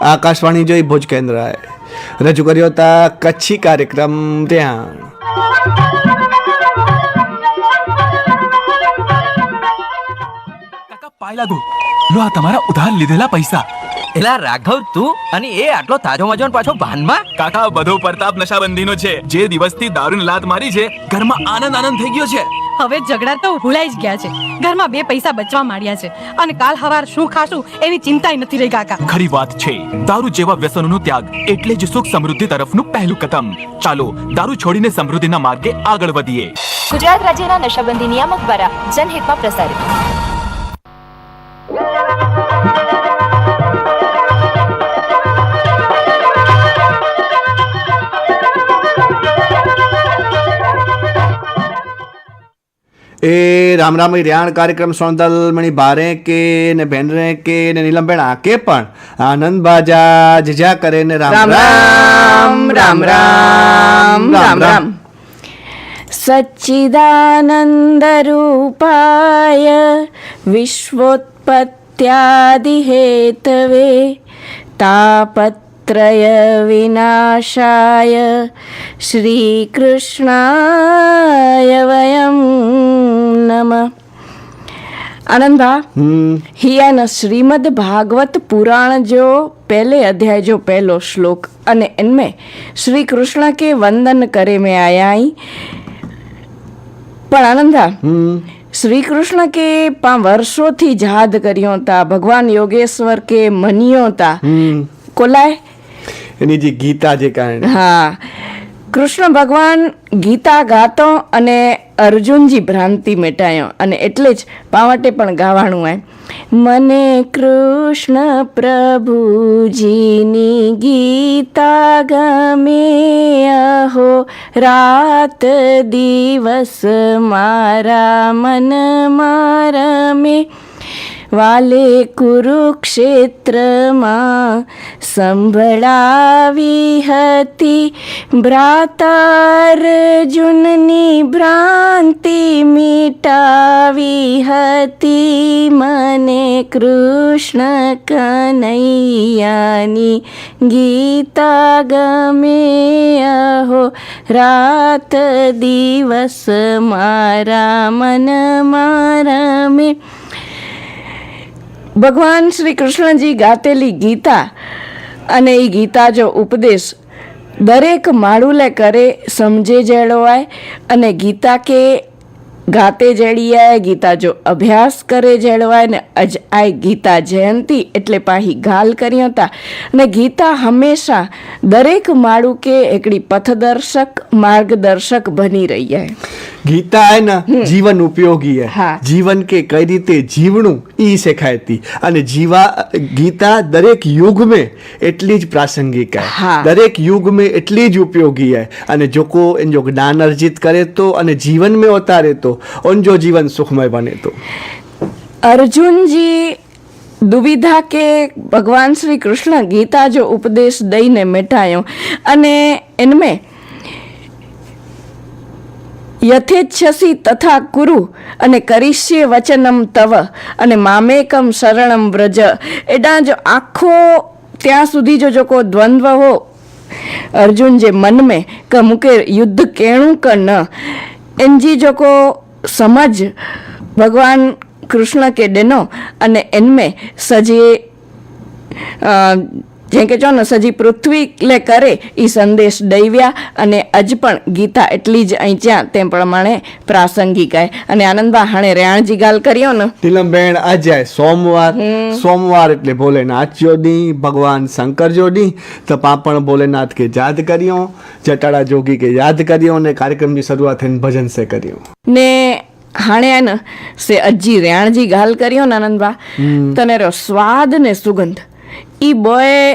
આકાશવાણી જોઈ ભુજ કેન્દ્રએ. રજૂ કર્યો હતા કચ્છી કાર્યક્રમ ત્યાં પાયલા પાય લો આ તમારા ઉધાર લીધેલા પૈસા. એલા રાઘવ તું અને એ આટલો તાજો મજો ને પાછો ભાનમાં? કાકા બધો પ્રતાપ નશાબંધીનો છે. જે દિવસથી દારૂની લાત મારી છે ઘરમાં આનંદ આનંદ થઈ ગયો છે. હવે ઝઘડા તો ભૂલાઈ જ ગયા છે. ઘરમાં બે પૈસા બચવા માંડ્યા છે. અને કાલ હવાર શું ખાશું એની ચિંતા નથી રહી કાકા. ખરી વાત છે. દારૂ જેવા વ્યસનોનો ત્યાગ એટલે જ સુખ સમૃદ્ધિ તરફનું પહેલું કદમ. ચાલો દારૂ છોડીને સમૃદ્ધિના માર્ગે આગળ વધીએ. ગુજરાત રાજ્યના નશાબંધી નિયામક દ્વારા જનહિતમાં પ્રસારિત. રામ રામ રિયાણ કાર્યક્રમ સોનદલમણી ભારે કે ને બેનરે કે ને નીલમબેન આ કે પણ આનંદ બાજા જીજા કરે ને રામ રામ. રામ રામ રામ રામ સચ્ચિદાનંદ રૂપાય વિશ્વોત્પત્યાદિ હેતવે તાપત नमः आनंदा હમ ही है न श्रीमद् भागवत पुराण जो पहले अध्याय जो पहलो श्लोक अने इनमें श्री कृष्ण के वंदन करे में आया आई પણ આનંદા હમ શ્રી કૃષ્ણ કે પા વર્ષોથી જાદ કર્યો તા ભગવાન યોગેશ્વર કે મનિયો તા હમ કોલાય એની જે ગીતા જે કારણે. હા. કૃષ્ણ ભગવાન ગીતા ગાતો અને અર્જુનજી ભ્રાંતિ મેટાયો અને એટલે જ પાવટે પણ ગાવાનું આય મને કૃષ્ણ પ્રભુજીની ગીતા ગમે અહો, રાત દિવસ મારા મન મારમે વાલે કુરુક્ષેત્રમાં સંભળાવી હતી ભ્રાતાર્જુનની ભ્રાંતિ મીટાવી હતી મને કૃષ્ણ કનૈયાની ગીતા ગમે અહો રાત દિવસ મારા મન મારમે ભગવાન શ્રી કૃષ્ણજી ગાતેલી ગીતા અને એ ગીતા જો ઉપદેશ દરેક માળુલે કરે, સમજે જેળવાય અને ગીતા કે ગાતે જેડિયાય ગીતા જો અભ્યાસ કરે જેળવાય ને અજ આ ગીતા જયંતિ એટલે પાહી ગાલ કરી હતા. અને ગીતા હંમેશા દરેક માળું કે એકડી પથદર્શક, માર્ગદર્શક બની રહી હે ગીતા હે ને જીવન ઉપયોગી હે. જીવન કે કઈ રીતે જીવણું ઈ શેખાય હતી અને જીવા ગીતા દરેક યુગ મેં એટલી જ પ્રાસંગિક હે. દરેક યુગ મેં એટલી જ ઉપયોગી હે. અને જો કો જો જ્ઞાન અર્જિત કરે તો અને જીવન મેં ઉતારે તો જો જીવન સુખમય બને તો. અર્જુનજી દુવિધા કે ભગવાન શ્રી કૃષ્ણ ગીતા જો ઉપદેશ દઈને મેટાયો. અને એનમે યથેચ્છસી તથા કુરુ અને કરીષ્ય વચનમ તવ અને મામેકમ શરણમ વ્રજ. એડા જો આખો ત્યાં સુધી જો જો કોઈ દ્વંદ્વ હો, અર્જુન જે મન મેં ક મૂકે યુદ્ધ કેણું ક ન, એનજી જો કો સમજ ભગવાન કૃષ્ણ કે ડેનો અને એનમે સજે જેમ કે જો ને સજી પૃથ્વી લે કરે એ સંદેશ દૈવ્યા અને અજ પણ ગીતા એટલી જ અહીં ત્યાં તેમ પ્રમાણે પ્રાસંગિક અને આનંદબા હાણે રેણજી ગાલ કર્યો ને. નીલમબેન આજે સોમવાર. સોમવાર એટલે ભોલેનાથ જોડી ભગવાન શંકર જોડી તો પાપણ ભોલેનાથ કે યાદ કર્યો જટાળા જોગી કે યાદ કર્યો અને કાર્યક્રમની શરૂઆત થઈને ભજન સે કર્યું. ને હાણે ને સે અજી રેણજી ગાલ કર્યો ને આનંદબા. તને રહ્યો સ્વાદ ને સુગંધ. એ બએ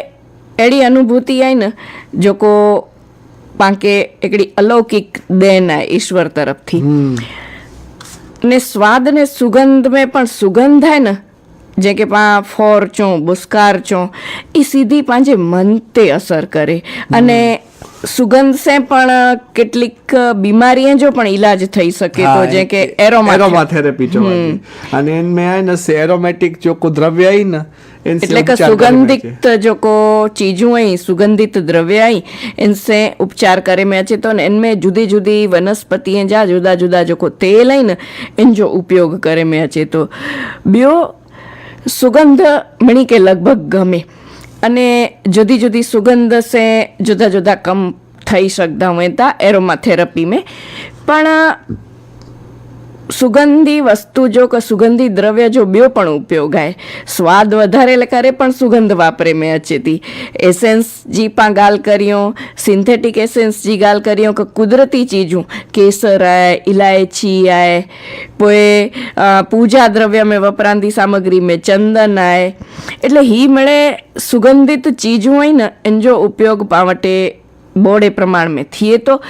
એડી અનુભૂતિ આવી ને જોકો પાંકે એકડી અલૌકિક દેન ઈશ્વર તરફથી. ને સ્વાદ ને સુગંધ મેં પણ સુગંધ થાય ને જે કે પા ફોર ચો બુસ્કાર ચો એ સીધી પાંજે મન તે અસર કરે. અને સુગંધ સે પણ કેટલીક બીમારીએ જો પણ ઈલાજ થઈ શકે તો જે કે એરોમા એરોમા થેરેપી જો અને મેં આ ને એરોમેટિક જો દ્રવ્ય આવી ને એટલે કે उपचार करे में अच्छे। सुगंधित जो को चीजों आई सुगंधित द्रव्य आई इनसे उपचार करे में अचे तो ने इनमें जुदी जुदी वनस्पति हैं जा जुदा जुदा जो को तेल आई न इन जो उपयोग करे में अचे तो ॿियो સુગંધ મણી કે લગભગ ગમે અને જુદી જુદી સુગંધ સે જુદા જુદા કમ થઈ શકતા હોય તા એરોમા થેરપી में પણ સુગંધી વસ્તુ જો કે સુગંધી દ્રવ્ય જો બે પણ ઉપયોગ આય સ્વાદ વધારે લકારે પણ સુગંધ વાપરે મેં અચેતી. એસેન્સ જી પા ગાલ કર્યો સિન્થેટિક એસેન્સ જી ગાલ કર્યો કે કુદરતી ચીજું કેસર આય ઇલાયચી આય, પોએ પૂજા દ્રવ્ય મેં વપરાંતી સામગ્રી મેં ચંદન આય. એટલે હી મળે સુગંધિત ચીજ હોય ને, એનો ઉપયોગ પાવટે બોડે પ્રમાણમાં થઈએ તો.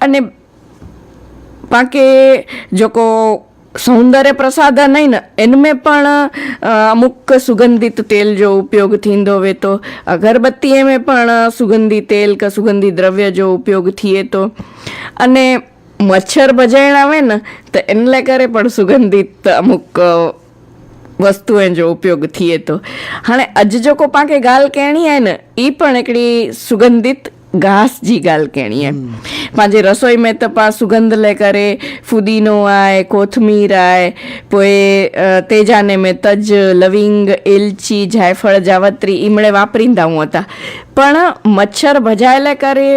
અને બાकी જોકો સૌંદર્ય પ્રસાધન નહીં ને, એનમે પણ અમુક સુગંધિત તેલ જો ઉપયોગ થींदो વે તો, અગરબત્તી મેં પણ સુગંધી તેલ કે સુગંધી દ્રવ્ય જો ઉપયોગ થઈએ તો. અને મચ્છર બજાણ આવે ને, તો એટલે કરે પણ સુગંધિત અમુક વસ્તુ એ જો ઉપયોગ થઈએ તો. હાણે અજ જોકો પાકે ગાલ કેણી આય ને એ પણ એકડી સુગંધિત ઘાસજી ગાલ કેણીએ. પાંજે રસોઈ મેં તપા સુગંધ લે કરે ફુદીનો આય કોથમીર આય પોએ તેજાને મેં તજ લવિંગ એલચી જાયફળ જાવત્રી ઈમળે વાપરીંદા હું હતા. પણ મચ્છર ભજાયેલા કરે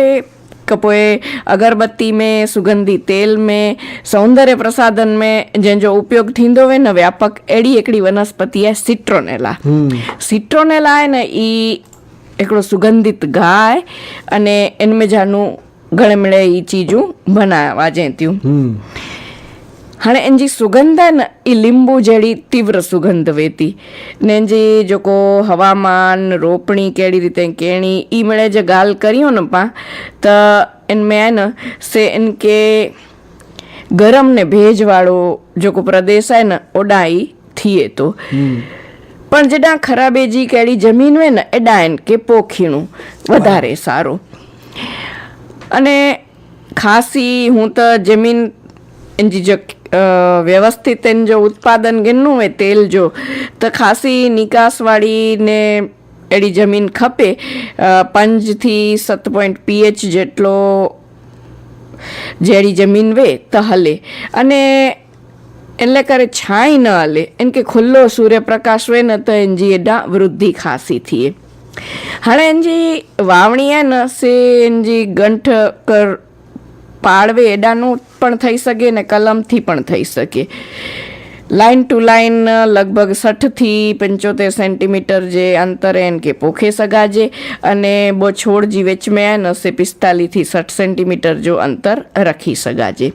કપોએ अगरबत्ती में सुगंधी तेल में सौंदर्य प्रसाधन में जंहिंजो उपयोग थींदो वञे न व्यापक अहिड़ी हिकिड़ी वनस्पति आहे सिट्रोनेला सिट्रोनेला आहे न ई हिकिड़ो सुगंधित गाह अने इन में जानू घणे मिड़े ई चीजूं बनावाजे थियूं हाणे इन जी सुगंध आहे न ई लिंबू जहिड़ी तीव्र सुगंध वेह थी ने जी जेको हवामान रोपणी कहिड़ी रीते कहिड़ी ई मिड़े जे ॻाल्हि करियूं न पाण त इन में आहे न से इनखे गरम ने भेज वारो जेको प्रदेश आहे न ओॾां ई थिए थो પણ જેના ખરાબેજી કેળી જમીન હોય ને, એ ડાયન કે પોખીણું, વધારે સારું. અને ખાસી હું તો જમીન એની જે વ્યવસ્થિત એનું જો ઉત્પાદન ગેનું હોય, તેલ જો, તો ખાસી નિકાસવાળી ને એડી જમીન ખપે પંચથી સત પોઈન્ટ પીએચ જેટલો જેડી જમીન વે, તો હલે. અને એટલે કરે છાંય ન હાલે. એમ કે ખુલ્લો સૂર્યપ્રકાશ હોય ને તો એનજી એડા વૃદ્ધિ ખાસી થઈએ. હાણે એનજી વાવણીએ ન સે એનજી ગંઠ કર પાળવે, એડાનું પણ થઈ શકે ને કલમથી પણ થઈ શકે. લાઇન ટુ લાઇન લગભગ સઠથી પંચોતેર સેન્ટીમીટર જે અંતરે એને કે પોખે સગાજે અને બો છોડ જે વેચમે નસે પિસ્તાલીસથી સઠ સેન્ટીમીટર જો અંતર રાખી સગાજે.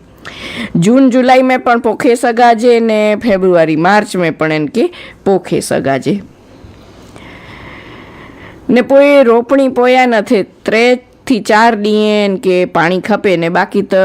જૂન, જુલાઈ में પણ પોખે સગાજે ને ફેબ્રુઆરી, માર્ચ में પણ એમ કે પોખે સગાજે. ને પોએ રોપણી પોયા નથી, ત્રેથી ચાર ડીએ કે પાણી ખપે ને બાકી તો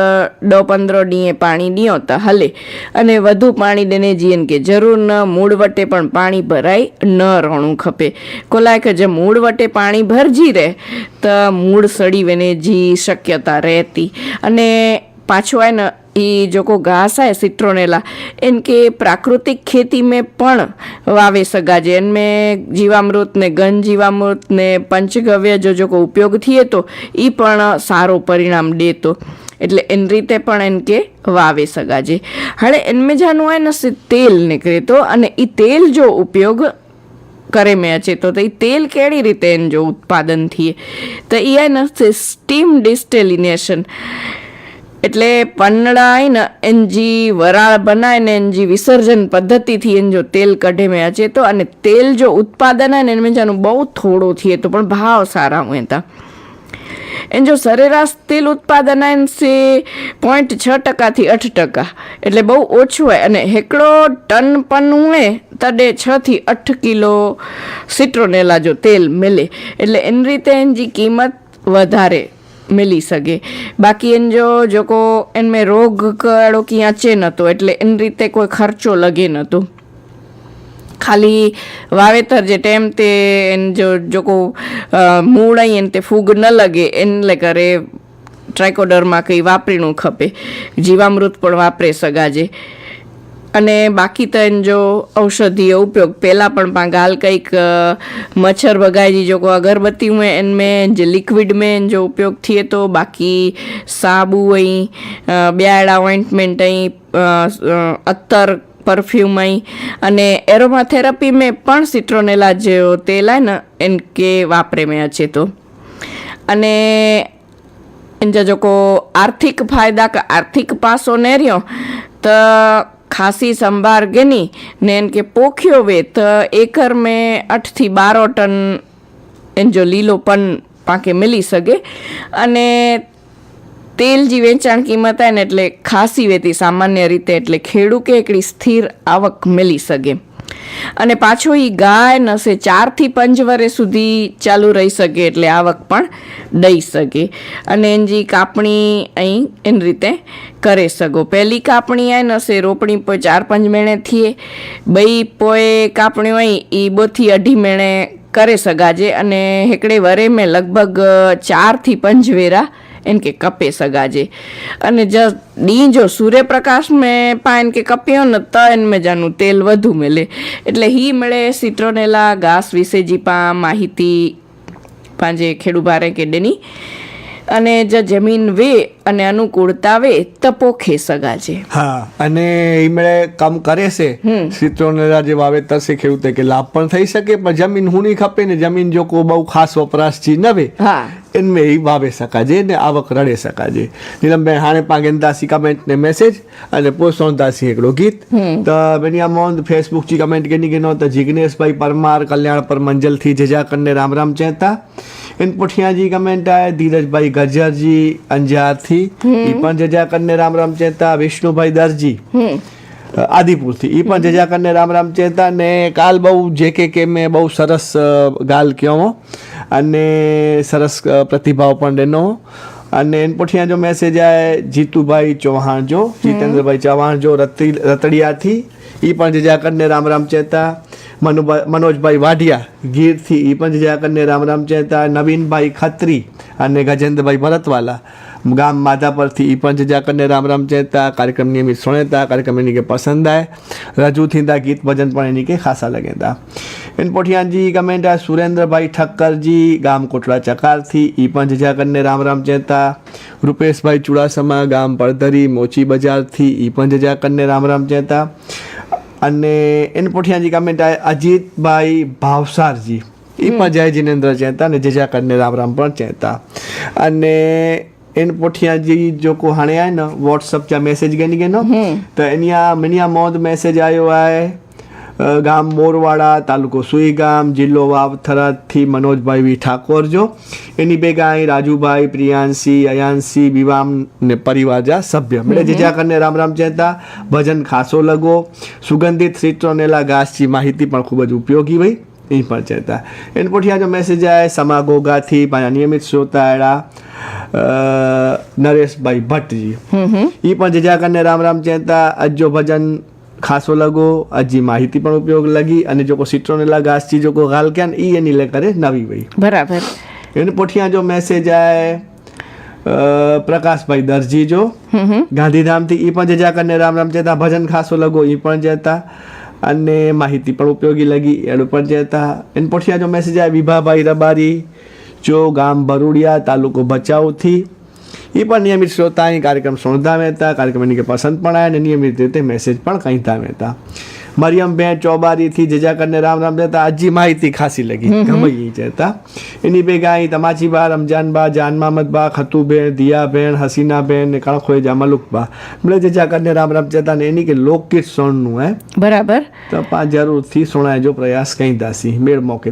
દો પંદર ડીએ પાણી દીયો તો હલે. અને વધુ પાણી દેને જીએન કે જરૂર ન મૂળવટે પણ પાણી ભરાય, ન રણું ખપે. કોલાય કે જે મૂળવટે પાણી ભરજી રહે, તો મૂળ સડી વેને જી શક્યતા રહેતી. અને પાછો આવે ને એ જોકો ઘાસ આવે સિટ્રોનેલા એન કે પ્રાકૃતિક ખેતી મેં પણ વાવે સગા છે એન મેં જીવામૃત ને ઘન જીવામૃત ને પંચગવ્ય જો જોકો ઉપયોગ થયે તો એ પણ સારો પરિણામ દેતો. એટલે એન રીતે પણ એન કે વાવે સગા છે હવે એનમે જાનું હોય ને તેલ નીકળે તો, અને એ તેલ જો ઉપયોગ કરે મેં અચેતો તો એ તેલ કેવી રીતે એનું જો ઉત્પાદન થયે તો એ ને સ્ટીમ ડિસ્ટેલિનેશન. એટલે પન્નડાઈને એનજી, વરાળ બનાવીને એનજી વિસર્જન પદ્ધતિથી એન જો તેલ કઢે મેં અચે તો, અને તેલ જો ઉત્પાદન ને એમ જાનું બહુ થોડો થયે તો પણ ભાવ સારા હું હતા એન જો સરેરાશ તેલ ઉત્પાદન આયન છે પોઈન્ટ છ ટકાથી અઠ ટકા, એટલે બહુ ઓછું હોય. અને હેકડો ટન પણ ઉણે તડે છથી અઠ કિલો સિટ્રોનેલા જો તેલ મેલે. એટલે એની રીતે એની કિંમત વધારે. મિલી શકે. બાકી એન જો જોકો એનમે રોગ કાળો ક્યાં ચે નહોતો એટલે એન રીતે કોઈ ખર્ચો લગે નહોતો ખાલી વાવેતર જે ટેમ તે એન જો જોકો મૂળ એને તે ફૂગ ન લગે એટલે કરે ટ્રાયકોડરમાં કંઈ વાપરીનું ખપે. જીવામૃત પણ વાપરે સગાજે. અને બાકી તો એનો જો ઔષધીય ઉપયોગ પહેલાં પણ પા गाल કંઈક અ, मच्छर भगाए जी जो को अगरबत्ती में इनमें जो लिक्विड में जो उपयोग थिए तो बाकी साबु ऐं अ, ॿियाड़ा ऑइंटमेंट ऐं अ, अ, अतर परफ्यूम ऐं अने एरोमा थेरेपी में पण सिट्रोनेला जो तेल आहे न इनके वापरे में अचे थो अने इनजा जेको आर्थिक फ़ाइदा का आर्थिक पासो नेरियो त खासी संभार गेनी ने इनके पोखियो वे त एकड़ में अठ थी ॿारहं टन इन जो લીલોપન પાકે મિલી શકે અને તેલ જી વેચાણ કિંમત आहे ને એટલે ખાસી વેતી સામાન્ય રીતે એટલે ખેડૂકે એકડી સ્થિર આવક મળી શકે અને પાછો એ ગાય નસે, ચારથી પંચ વરે સુધી ચાલુ રહી શકે એટલે આવક પણ દઈ શકે. અને એની કાપણી અહીં એની રીતે કરી શકો પહેલી કાપણી આ નસે, રોપણી પોઈ ચાર પાંચ મેણે થઈએ બઈ પોએ કાપણી હોય એ બોથી અઢી મેણે કરી શકાજે અને હેકડે વરે મેં લગભગ ચારથી પંચ વેરા इनके कपे सघाजे अने ज ॾींहं जो सूर्यप्रकाश में पाण इनके कपियो न त इन में જાનું તેલ વધુ મળે એટલે ही મળે સિટ્રોનેલા ઘાસ વિશે जी पा माहिती पंहिंजे खेड़ू बारे के ॾिनी અને જે જમીન વે અને અનુકૂળતા વે તપો ખેસગા છે. હા અને એમણે કામ કરે છે. સિત્રોને રાજે વાવેતર છે ખેડૂતે કે લાભ પણ થઈ શકે પણ જમીન હુની ખપે ને જમીન જો કો બહુ ખાસ વપરાશ ચી નવે હા. એનમે એ વાવે શકાજે ને આવક રડે શકાજે. નીલમબેન હાણે પાંગેનદાસી કમેન્ટ ને મેસેજ અને પોસોનદાસી એકડો ગીત. તો બેનિયા મોન ફેસબુક ચી કમેન્ટ કેની કેનો તો જિગ્નેશભાઈ પરમાર કલ્યાણ પર મંજલથી જજા કરને રામ રામ ચહેતા. इन पुठिया जी कमेंट आहे धीरज भाई गजर जी अंजार थी ई पण जजा करने राम राम चेता विष्णु भाई दर्जी આદિપુરથી એ પણ જજા કરીને રામ રામ ચેતા ને કાલ બહુ જે કે કે મેં બહુ સરસ અ, ગાલ કયો અને સરસ અ, પ્રતિભાવ પણ એનો અને એન પોઠિયા જો મેસેજ આવે જીતુભાઈ ચૌહાણ જો જીતેન્દ્રભાઈ ચૌહાણ જો રતી રતડિયાથી એ પણ જજા કરીને રામ રામ ચેતા મનુભાઈ મનોજભાઈ વાઢિયા, ગીરથી એ પણ જયાકરને રામ રામ ચહેતા, નવીનભાઈ ખત્રી અને ગજેન્દ્રભાઈ ભરતવાલા. ગામ માધાપરથી એ પણ જજાકરને રામ રામ ચહેતા, કાર્યક્રમ નિયમિત સુણેતા, કાર્યક્રમ એની કે પસંદ આય રજૂ થીંदा ગીત ભજન પણ એની કે ખાસા લગેતા इन पुठियां जी कमेंट आहे सुरेंद्र भाई ठक्कर जी गाम कोटला चकार थी ई पंज जजाकरने राम राम चेता रुपेश भाई चुड़ासमा गाम परधरी मोची बाज़ार थी ई पंज जजाकरने राम राम चेता અને એને પોઠિયાજી ગામે અજીતભાઈ ભાવસારજી. એ પણ જય જીનેન્દ્ર ચેતા અને જજા કરીને રામ રામ પણ ચેતા અને એન પોઠિયાજી જોકો हाणे आहे न व्हाट्सअप जा मैसेज गनि गनो त इन जा मुंहिंजा मौत मैसेज आयो आहे ગામ મોરવાડા તાલુકો સુઈગામ જિલ્લો વાવથરાથી મનોજભાઈ વી ઠાકોર જો. એની ભેગા અહીં રાજુભાઈ પ્રિયાંશી અયાંશી વિવામ ને પરિવાર જા સભ્ય મેળે જેજા કરીને રામ રામ ચેતા ભજન ખાસો લગો સુગંધિત સિટ્રોનેલા ઘાસની માહિતી પણ ખૂબ જ ઉપયોગી ભાઈ એ પણ ચેતા એને પોઠિયા જો મેસેજ આવે સમા ગોગાથી પાછા નિયમિત શ્રોતાયડા અ, નરેશભાઈ ભટ્ટજી. એ પણ જજા કરીને રામ રામ ચેતા અજો ભજન ખાસો લગો અજી માહિતી પણ ઉપયોગ લગી અને જો કો સિટ્રોનેલા ઘાસ ચી જો કો ગાલ ક્યાં ઈ એની લે કરે નવી ભાઈ બરાબર. એને પોઠિયા જો મેસેજ આए અ, પ્રકાશભાઈ દરજી જો ગાંધીધામથી ઈ પણ જજા કરીને રામ રામ ચેતા ભજન ખાસો લગો ઈ પણ જતા અને માહિતી પણ ઉપયોગી લગી એનું પણ જતા એને પોઠિયા જો મેસેજ આવે વિભાભાઈ રબારી જો ગામ બરુડિયા તાલુકો ભચાઉથી એ પણ નિયમિત શ્રોતા અહીં કાર્યક્રમ શોધતા હતા કાર્યક્રમ એની કે પસંદ પણ આવ્યા અને નિયમિત રીતે મેસેજ પણ કહીતા હતા મરિયમબેન ચોબારીથી જજા કરીને રામ રામ જતા આજી માહિતી ખાસી લગી. ગમઈ જતા એની ભેગા અહીં તમાચી બા રમજાન બા જાન મામદ બા ખતુબેન દિયાબેન હસીનાબેન ને કણખોય જા મલુકબા મળે જજા કરીને રામ રામ જતા ને એની કે લોકગીત સોણનું હે. બરાબર. તો પા જરૂરથી સુણાય જો પ્રયાસ કઈ દાસી મેળ મોકે.